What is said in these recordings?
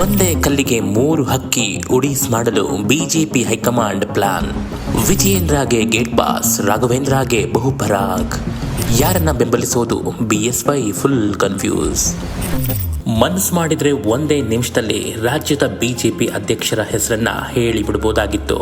ಒಂದೇ ಕಲ್ಲಿಗೆ ಮೂರು ಹಕ್ಕಿ ಉಡೀಸ್ ಮಾಡಲು ಬಿಜೆಪಿ ಹೈಕಮಾಂಡ್ ಪ್ಲಾನ್. ವಿಜಯೇಂದ್ರಗೆ ಗೇಟ್ ಪಾಸ್, ರಾಘವೇಂದ್ರಗೆ ಬಹುಪರಾಗ್. ಯಾರನ್ನ ಬೆಂಬಲಿಸೋದು ಬಿಎಸ್ವೈ ಫುಲ್ ಕನ್ಫ್ಯೂಸ್. ಮನಸ್ಸು ಮಾಡಿದ್ರೆ ಒಂದೇ ನಿಮಿಷದಲ್ಲಿ ರಾಜ್ಯದ ಬಿಜೆಪಿ ಅಧ್ಯಕ್ಷರ ಹೆಸರನ್ನ ಹೇಳಿ ಬಿಡಬಹುದಾಗಿತ್ತು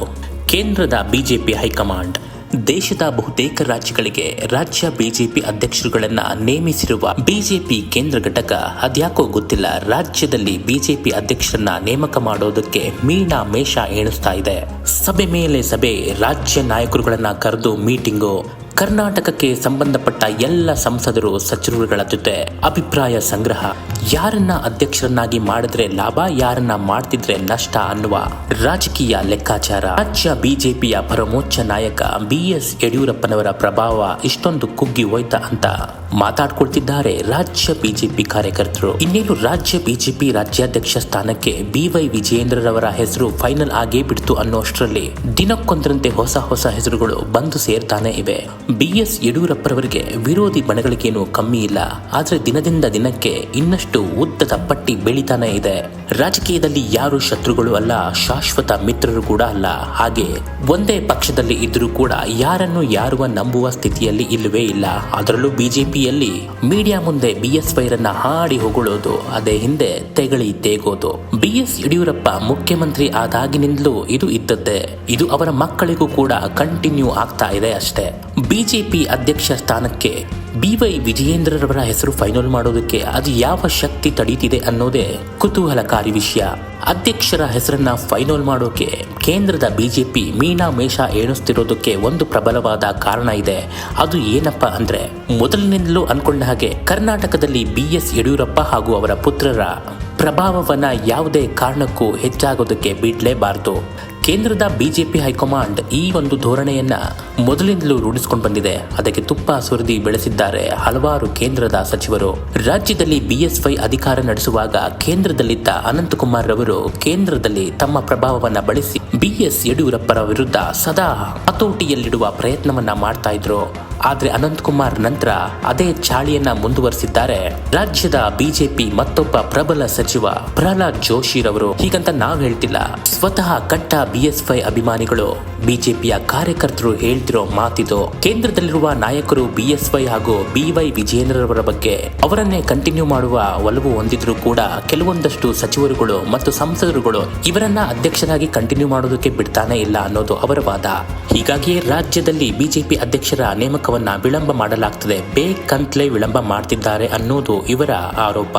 ಕೇಂದ್ರದ ಬಿಜೆಪಿ ಹೈಕಮಾಂಡ್. ದೇಶದ ಬಹುತೇಕ ರಾಜ್ಯಗಳಿಗೆ ರಾಜ್ಯ ಬಿಜೆಪಿ ಅಧ್ಯಕ್ಷರುಗಳನ್ನ ನೇಮಿಸಿರುವ ಬಿಜೆಪಿ ಕೇಂದ್ರ ಘಟಕ ಅದ್ಯಾಕೋ ಗೊತ್ತಿಲ್ಲ. ರಾಜ್ಯದಲ್ಲಿ ಬಿಜೆಪಿ ಅಧ್ಯಕ್ಷರನ್ನ ನೇಮಕ ಮಾಡೋದಕ್ಕೆ ಮೀನಾ ಮೇಷ ಎಣಿಸ್ತಾ ಇದೆ. ಸಭೆ ಮೇಲೆ ಸಭೆ ರಾಜ್ಯ ನಾಯಕರುಗಳನ್ನ ಕರೆದು ಮೀಟಿಂಗು ಕರ್ನಾಟಕಕ್ಕೆ ಸಂಬಂಧಪಟ್ಟ ಎಲ್ಲ ಸಂಸದರು, ಸಚಿವರುಗಳ ಜೊತೆ ಅಭಿಪ್ರಾಯ ಸಂಗ್ರಹ. ಯಾರನ್ನ ಅಧ್ಯಕ್ಷರನ್ನಾಗಿ ಮಾಡಿದ್ರೆ ಲಾಭ, ಯಾರನ್ನ ಮಾಡ್ತಿದ್ರೆ ನಷ್ಟ ಅನ್ನುವ ರಾಜಕೀಯ ಲೆಕ್ಕಾಚಾರ. ರಾಜ್ಯ ಬಿಜೆಪಿಯ ಪರಮೋಚ್ಚ ನಾಯಕ ಬಿ ಎಸ್ ಯಡಿಯೂರಪ್ಪನವರ ಪ್ರಭಾವ ಇಷ್ಟೊಂದು ಕುಗ್ಗಿ ಹೋಯ್ತಾ ಅಂತ ಮಾತಾಡ್ಕೊಳ್ತಿದ್ದಾರೆ ರಾಜ್ಯ ಬಿಜೆಪಿ ಕಾರ್ಯಕರ್ತರು. ಇನ್ನೇನು ರಾಜ್ಯ ಬಿಜೆಪಿ ರಾಜ್ಯಾಧ್ಯಕ್ಷ ಸ್ಥಾನಕ್ಕೆ ಬಿ ವೈ ವಿಜಯೇಂದ್ರರವರ ಹೆಸರು ಫೈನಲ್ ಆಗೇ ಬಿಡ್ತು ಅನ್ನೋಷ್ಟರಲ್ಲಿ ದಿನಕ್ಕೊಂದರಂತೆ ಹೊಸ ಹೊಸ ಹೆಸರುಗಳು ಬಂದು ಸೇರ್ತಾನೆ ಇವೆ. ಬಿ ಎಸ್ ಯಡಿಯೂರಪ್ಪರವರಿಗೆ ವಿರೋಧಿ ಬಣಗಳಿಗೇನು ಕಮ್ಮಿ ಇಲ್ಲ. ಆದರೆ ದಿನದಿಂದ ದಿನಕ್ಕೆ ಇನ್ನಷ್ಟು ಉದ್ದದ ಪಟ್ಟಿ ಬೆಳಿತಾನೆ ಇದೆ. ರಾಜಕೀಯದಲ್ಲಿ ಯಾರು ಶತ್ರುಗಳು ಅಲ್ಲ, ಶಾಶ್ವತ ಮಿತ್ರರು ಕೂಡ ಅಲ್ಲ. ಹಾಗೆ ಒಂದೇ ಪಕ್ಷದಲ್ಲಿ ಇದ್ರೂ ಕೂಡ ಯಾರನ್ನು ಯಾರುವ ನಂಬುವ ಸ್ಥಿತಿಯಲ್ಲಿ ಇಲ್ಲವೇ ಇಲ್ಲ. ಅದರಲ್ಲೂ ಬಿಜೆಪಿಯಲ್ಲಿ ಮೀಡಿಯಾ ಮುಂದೆ ಬಿ ಎಸ್ ವೈರನ್ನ ಹಾಡಿ ಹೊಗಳೋದು, ಅದೇ ಹಿಂದೆ ತೆಗಳಿ ತೇಗೋದು. ಬಿ ಎಸ್ ಯಡಿಯೂರಪ್ಪ ಮುಖ್ಯಮಂತ್ರಿ ಆದಾಗಿನಿಂದಲೂ ಇದು ಇದ್ದದ್ದೇ. ಇದು ಅವರ ಮಕ್ಕಳಿಗೂ ಕೂಡ ಕಂಟಿನ್ಯೂ ಆಗ್ತಾ ಇದೆ ಅಷ್ಟೇ. ಬಿಜೆಪಿ ಅಧ್ಯಕ್ಷ ಸ್ಥಾನಕ್ಕೆ ಬಿ ವೈ ವಿಜಯೇಂದ್ರರವರ ಹೆಸರು ಫೈನಲ್ ಮಾಡೋದಕ್ಕೆ ಅದು ಯಾವ ಶಕ್ತಿ ತಡೀತಿದೆ ಅನ್ನೋದೇ ಕುತೂಹಲಕಾರಿ ವಿಷಯ. ಅಧ್ಯಕ್ಷರ ಹೆಸರನ್ನ ಫೈನಲ್ ಮಾಡೋಕೆ ಕೇಂದ್ರದ ಬಿಜೆಪಿ ಮೀನಾ ಮೇಷ ಎಣಿಸ್ತಿರೋದಕ್ಕೆ ಒಂದು ಪ್ರಬಲವಾದ ಕಾರಣ ಇದೆ. ಅದು ಏನಪ್ಪ ಅಂದ್ರೆ ಮೊದಲಿನಿಂದಲೂ ಅನ್ಕೊಂಡ ಹಾಗೆ ಕರ್ನಾಟಕದಲ್ಲಿ ಬಿ ಎಸ್ ಯಡಿಯೂರಪ್ಪ ಹಾಗೂ ಅವರ ಪುತ್ರರ ಪ್ರಭಾವವನ್ನ ಯಾವುದೇ ಕಾರಣಕ್ಕೂ ಹೆಚ್ಚಾಗೋದಕ್ಕೆ ಬಿಡಲೇಬಾರದು. ಕೇಂದ್ರದ ಬಿಜೆಪಿ ಹೈಕಮಾಂಡ್ ಈ ಒಂದು ಧೋರಣೆಯನ್ನ ಮೊದಲಿಂದಲೂ ರೂಢಿಸಿಕೊಂಡು ಬಂದಿದೆ. ಅದಕ್ಕೆ ತುಪ್ಪ ಸುರಿದಿ ಬೆಳೆಸಿದ್ದಾರೆ ಹಲವಾರು ಕೇಂದ್ರದ ಸಚಿವರು. ರಾಜ್ಯದಲ್ಲಿ ಬಿಎಸ್ವೈ ಅಧಿಕಾರ ನಡೆಸುವಾಗ ಕೇಂದ್ರದಲ್ಲಿದ್ದ ಅನಂತಕುಮಾರ್ ರವರು ಕೇಂದ್ರದಲ್ಲಿ ತಮ್ಮ ಪ್ರಭಾವವನ್ನ ಬಳಸಿ ಬಿಎಸ್ ಯಡಿಯೂರಪ್ಪರ ವಿರುದ್ಧ ಸದಾ ಹತೋಟಿಯಲ್ಲಿಡುವ ಪ್ರಯತ್ನವನ್ನ ಮಾಡ್ತಾ ಇದ್ರು. ಆದ್ರೆ ಅನಂತಕುಮಾರ್ ನಂತರ ಅದೇ ಚಾಳಿಯನ್ನ ಮುಂದುವರಿಸಿದ್ದಾರೆ. ರಾಜ್ಯದ ಬಿಜೆಪಿ ಮತ್ತೊಬ್ಬ ಪ್ರಬಲ ಸಚಿವ ಪ್ರಹ್ಲಾದ್ ಜೋಶಿರವರು ಹೀಗಂತ ನಾವ್ ಹೇಳ್ತಿಲ್ಲ. ಸ್ವತಃ ಕಟ್ಟ ಬಿಎಸ್ವೈ ಅಭಿಮಾನಿಗಳು. ಬಿಜೆಪಿಯ ಕಾರ್ಯಕರ್ತರು ಹೇಳ್ತಿರೋ ಮಾತಿದು ಕೇಂದ್ರದಲ್ಲಿರುವ ನಾಯಕರು ಬಿಎಸ್ವೈ ಹಾಗೂ ಬಿವೈ ವಿಜೇಂದ್ರರವರ ಬಗ್ಗೆ ಅವರನ್ನೇ ಕಂಟಿನ್ಯೂ ಮಾಡುವ ಒಲವು ಹೊಂದಿದ್ರು ಕೂಡ ಕೆಲವೊಂದಷ್ಟು ಸಚಿವರುಗಳು ಮತ್ತು ಸಂಸದರುಗಳು ಇವರನ್ನ ಅಧ್ಯಕ್ಷರಾಗಿ ಕಂಟಿನ್ಯೂ ಮಾಡೋದಕ್ಕೆ ಬಿಡ್ತಾನೆ ಇಲ್ಲ ಅನ್ನೋದು ಅವರ ವಾದ. ಹೀಗಾಗಿಯೇ ರಾಜ್ಯದಲ್ಲಿ ಬಿಜೆಪಿ ಅಧ್ಯಕ್ಷರ ನೇಮಕವನ್ನ ವಿಳಂಬ ಮಾಡಲಾಗ್ತದೆ. ಬೇಕಂತಲೇ ವಿಳಂಬ ಮಾಡ್ತಿದ್ದಾರೆ ಅನ್ನೋದು ಇವರ ಆರೋಪ.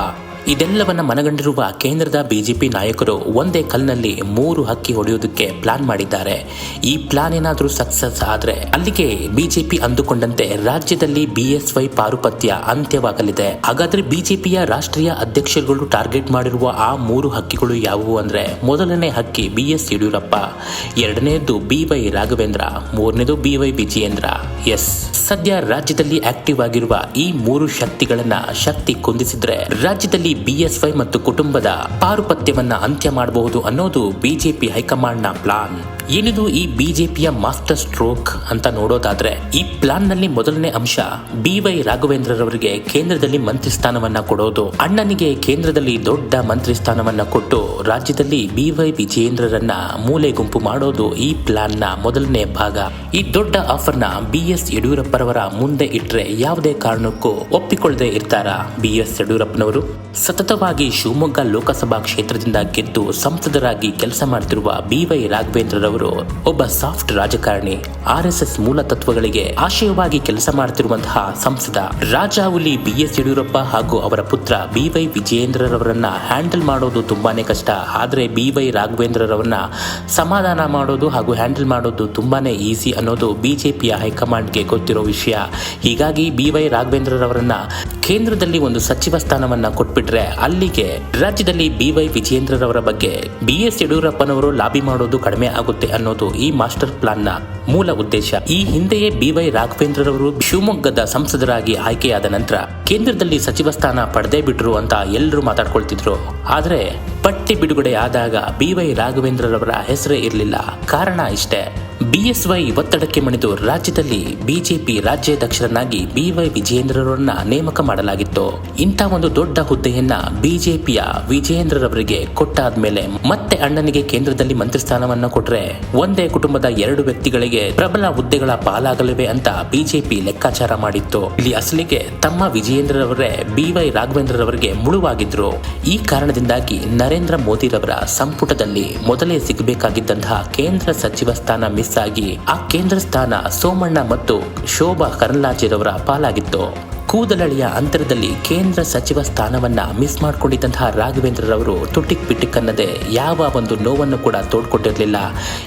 ಇದೆಲ್ಲವನ್ನ ಮನಗಂಡಿರುವ ಕೇಂದ್ರದ ಬಿಜೆಪಿ ನಾಯಕರು ಒಂದೇ ಕಲ್ನಲ್ಲಿ ಮೂರು ಹಕ್ಕಿ ಹೊಡೆಯುವುದಕ್ಕೆ ಪ್ಲಾನ್ ಮಾಡಿದ್ದಾರೆ. ಈ ಪ್ಲಾನ್ ಏನಾದರೂ ಸಕ್ಸಸ್ ಆದರೆ ಅಲ್ಲಿಗೆ ಬಿಜೆಪಿ ಅಂದುಕೊಂಡಂತೆ ರಾಜ್ಯದಲ್ಲಿ ಬಿಎಸ್ವೈ ಪಾರುಪತ್ಯ ಅಂತ್ಯವಾಗಲಿದೆ. ಹಾಗಾದ್ರೆ ಬಿಜೆಪಿಯ ರಾಷ್ಟ್ರೀಯ ಅಧ್ಯಕ್ಷರುಗಳು ಟಾರ್ಗೆಟ್ ಮಾಡಿರುವ ಆ ಮೂರು ಹಕ್ಕಿಗಳು ಯಾವುವು ಅಂದ್ರೆ ಮೊದಲನೇ ಹಕ್ಕಿ ಬಿ ಎಸ್ ಯಡಿಯೂರಪ್ಪ, ಎರಡನೇದು ಬಿವೈ ರಾಘವೇಂದ್ರ, ಮೂರನೇದು ಬಿವೈ ವಿಜಯೇಂದ್ರ. ಎಸ್. ಸದ್ಯ ರಾಜ್ಯದಲ್ಲಿ ಆಕ್ಟಿವ್ ಆಗಿರುವ ಈ ಮೂರು ಶಕ್ತಿಗಳನ್ನ ಶಕ್ತಿ ಕುಂದಿಸಿದ್ರೆ ರಾಜ್ಯದಲ್ಲಿ ಬಿಎಸ್ವೈ ಮತ್ತು ಕುಟುಂಬದ ಪಾರುಪತ್ಯವನ್ನ ಅಂತ್ಯ ಮಾಡಬಹುದು ಅನ್ನೋದು ಬಿಜೆಪಿ ಹೈಕಮಾಂಡ್ನ ಪ್ಲಾನ್ ಏನಿದು ಈ ಬಿಜೆಪಿಯ ಮಾಸ್ಟರ್ ಸ್ಟ್ರೋಕ್ ಅಂತ ನೋಡೋದಾದ್ರೆ ಈ ಪ್ಲಾನ್ನಲ್ಲಿ ಮೊದಲನೇ ಅಂಶ ಬಿ ವೈ ರಾಘವೇಂದ್ರರವರಿಗೆ ಕೇಂದ್ರದಲ್ಲಿ ಮಂತ್ರಿ ಸ್ಥಾನವನ್ನ ಕೊಡೋದು. ಅಣ್ಣನಿಗೆ ಕೇಂದ್ರದಲ್ಲಿ ದೊಡ್ಡ ಮಂತ್ರಿ ಸ್ಥಾನವನ್ನ ಕೊಟ್ಟು ರಾಜ್ಯದಲ್ಲಿ ಬಿ ವೈ ವಿಜಯೇಂದ್ರರನ್ನ ಮೂಲೆ ಗುಂಪು ಮಾಡೋದು ಈ ಪ್ಲಾನ್ನ ಮೊದಲನೇ ಭಾಗ. ಈ ದೊಡ್ಡ ಆಫರ್ನ ಬಿ ಎಸ್ ಯಡಿಯೂರಪ್ಪರವರ ಮುಂದೆ ಇಟ್ರೆ ಯಾವುದೇ ಕಾರಣಕ್ಕೂ ಒಪ್ಪಿಕೊಳ್ಳದೆ ಇರ್ತಾರ ಬಿ ಎಸ್ ಯಡಿಯೂರಪ್ಪನವರು? ಸತತವಾಗಿ ಶಿವಮೊಗ್ಗ ಲೋಕಸಭಾ ಕ್ಷೇತ್ರದಿಂದ ಗೆದ್ದು ಸಂಸದರಾಗಿ ಕೆಲಸ ಮಾಡ್ತಿರುವ ಬಿ ವೈ ರಾಘವೇಂದ್ರರವರು ಒಬ್ಬ ಸಾಫ್ಟ್ ರಾಜಕಾರಣಿ ಆರ್ ಎಸ್ ಎಸ್ ಮೂಲ ತತ್ವಗಳಿಗೆ ಆಶಯವಾಗಿ ಕೆಲಸ ಮಾಡುತ್ತಿರುವಂತಹ ಸಂಸದ ರಾಜಾವುಲಿ ಬಿ ಎಸ್ ಯಡಿಯೂರಪ್ಪ ಹಾಗೂ ಅವರ ಪುತ್ರ ಬಿ ವೈ ವಿಜಯೇಂದ್ರರವರನ್ನ ಹ್ಯಾಂಡಲ್ ಮಾಡೋದು ತುಂಬಾನೇ ಕಷ್ಟ. ಆದ್ರೆ ಬಿ ವೈ ರಾಘವೇಂದ್ರರವರನ್ನ ಸಮಾಧಾನ ಮಾಡೋದು ಹಾಗೂ ಹ್ಯಾಂಡಲ್ ಮಾಡೋದು ತುಂಬಾನೇ ಈಸಿ ಅನ್ನೋದು ಬಿಜೆಪಿಯ ಹೈಕಮಾಂಡ್ಗೆ ಗೊತ್ತಿರೋ ವಿಷಯ. ಹೀಗಾಗಿ ಬಿ ವೈ ರಾಘವೇಂದ್ರರವರನ್ನ ಕೇಂದ್ರದಲ್ಲಿ ಒಂದು ಸಚಿವ ಸ್ಥಾನವನ್ನ ಕೊಟ್ಬಿಟ್ರೆ ಅಲ್ಲಿಗೆ ರಾಜ್ಯದಲ್ಲಿ ಬಿ ವೈ ವಿಜಯೇಂದ್ರರವರ ಬಗ್ಗೆ ಬಿ ಎಸ್ ಯಡಿಯೂರಪ್ಪನವರು ಲಾಬಿ ಮಾಡೋದು ಕಡಿಮೆ ಆಗುತ್ತೆ. ಅನ್ನೋದು ಈ ಮಾಸ್ಟರ್ ಪ್ಲಾನ್ನ ಮೂಲ ಉದ್ದೇಶ. ಈ ಹಿಂದೆಯೇ ಬಿವೈ ರಾಘವೇಂದ್ರರವರು ಶಿವಮೊಗ್ಗದ ಸಂಸದರಾಗಿ ಆಯ್ಕೆಯಾದ ನಂತರ ಕೇಂದ್ರದಲ್ಲಿ ಸಚಿವ ಸ್ಥಾನ ಪಡೆದೇ ಬಿಟ್ರು ಅಂತ ಎಲ್ಲರೂ ಮಾತಾಡ್ಕೊಳ್ತಿದ್ರು. ಆದರೆ ಪಟ್ಟಿ ಬಿಡುಗಡೆ ಆದಾಗ ಬಿವೈ ರಾಘವೇಂದ್ರರವರ ಹೆಸರೇ ಇರಲಿಲ್ಲ. ಕಾರಣ ಇಷ್ಟೇ. ಬಿಎಸ್ವೈ ಒತ್ತಡಕ್ಕೆ ಮಣಿದು ರಾಜ್ಯದಲ್ಲಿ ಬಿಜೆಪಿ ರಾಜ್ಯಾಧ್ಯಕ್ಷರನ್ನಾಗಿ ಬಿವೈ ವಿಜಯೇಂದ್ರರನ್ನ ನೇಮಕ ಮಾಡಲಾಗಿತ್ತು. ಇಂಥ ಒಂದು ದೊಡ್ಡ ಹುದ್ದೆಯನ್ನ ಬಿಜೆಪಿಯ ವಿಜಯೇಂದ್ರರವರಿಗೆ ಕೊಟ್ಟಾದ್ಮೇಲೆ ಮತ್ತೆ ಅಣ್ಣನಿಗೆ ಕೇಂದ್ರದಲ್ಲಿ ಮಂತ್ರಿ ಸ್ಥಾನವನ್ನ ಕೊಟ್ರೆ ಒಂದೇ ಕುಟುಂಬದ ಎರಡು ವ್ಯಕ್ತಿಗಳಿಗೆ ಪ್ರಬಲ ಹುದ್ದೆಗಳ ಪಾಲಾಗಲಿವೆ ಅಂತ ಬಿಜೆಪಿ ಲೆಕ್ಕಾಚಾರ ಮಾಡಿತ್ತು. ಇಲ್ಲಿ ಅಸಲಿಗೆ ತಮ್ಮ ವಿಜಯೇಂದ್ರರವರೇ ಬಿವೈ ರಾಘವೇಂದ್ರರವರಿಗೆ ಮುಳುವಾಗಿದ್ರು. ಈ ಕಾರಣದಿಂದಾಗಿ ನರೇಂದ್ರ ಮೋದಿರವರ ಸಂಪುಟದಲ್ಲಿ ಮೊದಲೇ ಸಿಗಬೇಕಾಗಿದ್ದಂತಹ ಕೇಂದ್ರ ಸಚಿವ ಸ್ಥಾನ ಮಿಸ್ ಆಗಿ ಆ ಕೇಂದ್ರ ಸ್ಥಾನ ಸೋಮಣ್ಣ ಮತ್ತು ಶೋಭಾ ಕರಂದ್ಲಾಜೆರವರ ಪಾಲಾಗಿತ್ತು. ಕೂದಲಳಿಯ ಅಂತರದಲ್ಲಿ ಕೇಂದ್ರ ಸಚಿವ ಸ್ಥಾನವನ್ನ ಮಿಸ್ ಮಾಡಿಕೊಂಡಿದ್ದಂತಹ ರಾಘವೇಂದ್ರರವರು ತುಟಿಕ್ ಪಿಟಿಕ್ ಅನ್ನದೆ ಯಾವ ಒಂದು ನೋವನ್ನು ಕೂಡ ತೋಡ್ಕೊಟ್ಟಿರಲಿಲ್ಲ.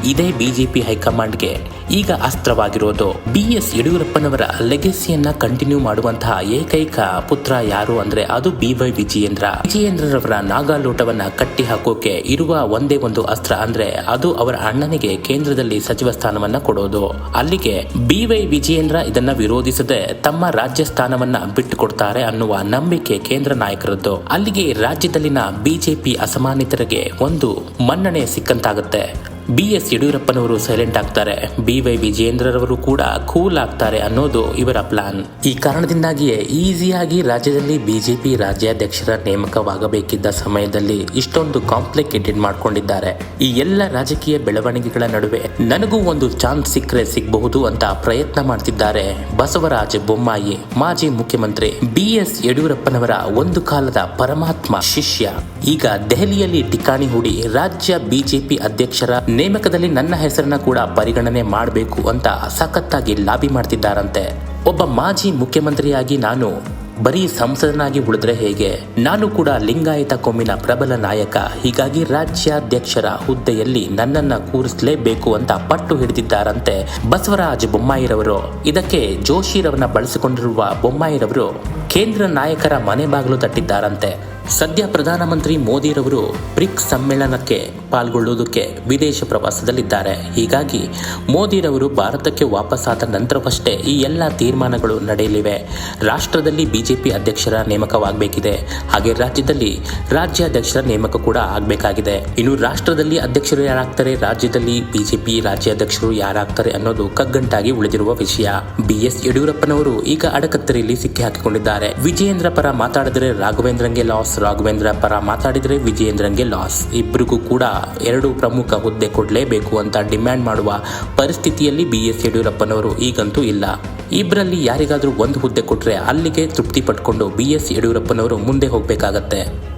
ಇದೇ ಬಿಜೆಪಿ ಹೈಕಮಾಂಡ್ಗೆ ಈಗ ಅಸ್ತ್ರವಾಗಿರೋದು. ಬಿ ಎಸ್ ಯಡಿಯೂರಪ್ಪನವರ ಲೆಗೆಸಿಯನ್ನ ಕಂಟಿನ್ಯೂ ಮಾಡುವಂತಹ ಏಕೈಕ ಪುತ್ರ ಯಾರು ಅಂದ್ರೆ ಅದು ಬಿ ವೈ ವಿಜಯೇಂದ್ರ. ವಿಜಯೇಂದ್ರರವರ ನಾಗಾಲೋಟವನ್ನ ಕಟ್ಟಿ ಹಾಕೋಕೆ ಇರುವ ಒಂದೇ ಒಂದು ಅಸ್ತ್ರ ಅಂದ್ರೆ ಅದು ಅವರ ಅಣ್ಣನಿಗೆ ಕೇಂದ್ರದಲ್ಲಿ ಸಚಿವ ಸ್ಥಾನವನ್ನ ಕೊಡೋದು. ಅಲ್ಲಿಗೆ ಬಿ ವೈ ವಿಜಯೇಂದ್ರ ಇದನ್ನ ವಿರೋಧಿಸದೆ ತಮ್ಮ ರಾಜ್ಯ ಸ್ಥಾನವನ್ನ ಬಿಟ್ಟುಕೊಡ್ತಾರೆ ಅನ್ನುವ ನಂಬಿಕೆ ಕೇಂದ್ರ ನಾಯಕರದ್ದು. ಅಲ್ಲಿಗೆ ರಾಜ್ಯದಲ್ಲಿನ ಬಿಜೆಪಿ ಅಸಮಾನಿತರಿಗೆ ಒಂದು ಮನ್ನಣೆ ಸಿಕ್ಕಂತಾಗುತ್ತೆ. ಬಿ ಎಸ್ ಯಡಿಯೂರಪ್ಪನವರು ಸೈಲೆಂಟ್ ಆಗ್ತಾರೆ. ಬಿ ವೈ ವಿಜಯೇಂದ್ರರವರು ಕೂಡ ಕೂಲ್ ಆಗ್ತಾರೆ ಅನ್ನೋದು ಇವರ ಪ್ಲಾನ್ ಈ ಕಾರಣದಿಂದಾಗಿಯೇ ಈಸಿಯಾಗಿ ರಾಜ್ಯದಲ್ಲಿ ಬಿಜೆಪಿ ರಾಜ್ಯಾಧ್ಯಕ್ಷರ ನೇಮಕವಾಗಬೇಕಿದ್ದ ಸಮಯದಲ್ಲಿ ಇಷ್ಟೊಂದು ಕಾಂಪ್ಲಿಕೇಟೆಡ್ ಮಾಡಿಕೊಂಡಿದ್ದಾರೆ. ಈ ಎಲ್ಲ ರಾಜಕೀಯ ಬೆಳವಣಿಗೆಗಳ ನಡುವೆ ನನಗೂ ಒಂದು ಚಾನ್ಸ್ ಸಿಕ್ಕರೆ ಸಿಗಬಹುದು ಅಂತ ಪ್ರಯತ್ನ ಮಾಡ್ತಿದ್ದಾರೆ ಬಸವರಾಜ ಬೊಮ್ಮಾಯಿ, ಮಾಜಿ ಮುಖ್ಯಮಂತ್ರಿ ಬಿ ಎಸ್ ಯಡಿಯೂರಪ್ಪನವರ ಒಂದು ಕಾಲದ ಪರಮಾತ್ಮ ಶಿಷ್ಯ. ಈಗ ದೆಹಲಿಯಲ್ಲಿ ಠಿಕಾಣಿ ಹೂಡಿ ರಾಜ್ಯ ಬಿಜೆಪಿ ಅಧ್ಯಕ್ಷರ ನೇಮಕದಲ್ಲಿ ನನ್ನ ಹೆಸರನ್ನ ಕೂಡ ಪರಿಗಣನೆ ಮಾಡಬೇಕು ಅಂತ ಸಖತ್ತಾಗಿ ಲಾಬಿ ಮಾಡ್ತಿದ್ದಾರಂತೆ. ಒಬ್ಬ ಮಾಜಿ ಮುಖ್ಯಮಂತ್ರಿಯಾಗಿ ನಾನು ಬರೀ ಸಂಸದನಾಗಿ ಉಳಿದ್ರೆ ಹೇಗೆ? ನಾನು ಕೂಡ ಲಿಂಗಾಯತ ಕೊಮ್ಮಿನ ಪ್ರಬಲ ನಾಯಕ, ಹೀಗಾಗಿ ರಾಜ್ಯಾಧ್ಯಕ್ಷರ ಹುದ್ದೆಯಲ್ಲಿ ನನ್ನನ್ನ ಕೂರಿಸಲೇಬೇಕು ಅಂತ ಪಟ್ಟು ಹಿಡಿದಿದ್ದಾರಂತೆ ಬಸವರಾಜ ಬೊಮ್ಮಾಯಿರವರು. ಇದಕ್ಕೆ ಜೋಶಿರವನ್ನ ಬಳಸಿಕೊಂಡಿರುವ ಬೊಮ್ಮಾಯಿರವರು ಕೇಂದ್ರ ನಾಯಕರ ಮನೆ ಬಾಗಿಲು ತಟ್ಟಿದ್ದಾರಂತೆ. ಸದ್ಯ ಪ್ರಧಾನಮಂತ್ರಿ ಮೋದಿರವರು ಬ್ರಿಕ್ಸ್ ಸಮ್ಮೇಳನಕ್ಕೆ ಪಾಲ್ಗೊಳ್ಳುವುದಕ್ಕೆ ವಿದೇಶ ಪ್ರವಾಸದಲ್ಲಿದ್ದಾರೆ. ಹೀಗಾಗಿ ಮೋದಿರವರು ಭಾರತಕ್ಕೆ ವಾಪಸ್ಸಾದ ನಂತರವಷ್ಟೇ ಈ ಎಲ್ಲ ತೀರ್ಮಾನಗಳು ನಡೆಯಲಿವೆ. ರಾಷ್ಟ್ರದಲ್ಲಿ ಬಿಜೆಪಿ ಅಧ್ಯಕ್ಷರ ನೇಮಕವಾಗಬೇಕಿದೆ. ಹಾಗೆ ರಾಜ್ಯದಲ್ಲಿ ರಾಜ್ಯಾಧ್ಯಕ್ಷರ ನೇಮಕ ಕೂಡ ಆಗಬೇಕಾಗಿದೆ. ಇನ್ನು ರಾಷ್ಟ್ರದಲ್ಲಿ ಅಧ್ಯಕ್ಷರು ಯಾರಾಗ್ತಾರೆ, ರಾಜ್ಯದಲ್ಲಿ ಬಿಜೆಪಿ ರಾಜ್ಯಾಧ್ಯಕ್ಷರು ಯಾರಾಗ್ತಾರೆ ಅನ್ನೋದು ಕಗ್ಗಂಟಾಗಿ ಉಳಿದಿರುವ ವಿಷಯ. ಬಿ ಎಸ್ ಯಡಿಯೂರಪ್ಪನವರು ಈಗ ಅಡಕತ್ತರಿಯಲ್ಲಿ ಸಿಕ್ಕಿ ಹಾಕಿಕೊಂಡಿದ್ದಾರೆ. ವಿಜಯೇಂದ್ರ ಪರ ಮಾತಾಡಿದರೆ ರಾಘವೇಂದ್ರಂಗೆ ಲಾಸ್, ರಾಘವೇಂದ್ರ ಪರ ಮಾತಾಡಿದರೆ ವಿಜಯೇಂದ್ರಂಗೆ ಲಾಸ್. ಇಬ್ಬರಿಗೂ ಕೂಡ ಎರಡು ಪ್ರಮುಖ ಹುದ್ದೆ ಕೊಡಲೇಬೇಕು ಅಂತ ಡಿಮ್ಯಾಂಡ್ ಮಾಡುವ ಪರಿಸ್ಥಿತಿಯಲ್ಲಿ ಬಿ ಎಸ್ ಯಡಿಯೂರಪ್ಪನವರು ಈಗಂತೂ ಇಲ್ಲ. ಇಬ್ಬರಲ್ಲಿ ಯಾರಿಗಾದರೂ ಒಂದು ಹುದ್ದೆ ಕೊಟ್ಟರೆ ಅಲ್ಲಿಗೆ ತೃಪ್ತಿ ಪಟ್ಕೊಂಡು ಬಿ ಎಸ್ ಯಡಿಯೂರಪ್ಪನವರು ಮುಂದೆ ಹೋಗಬೇಕಾಗತ್ತೆ.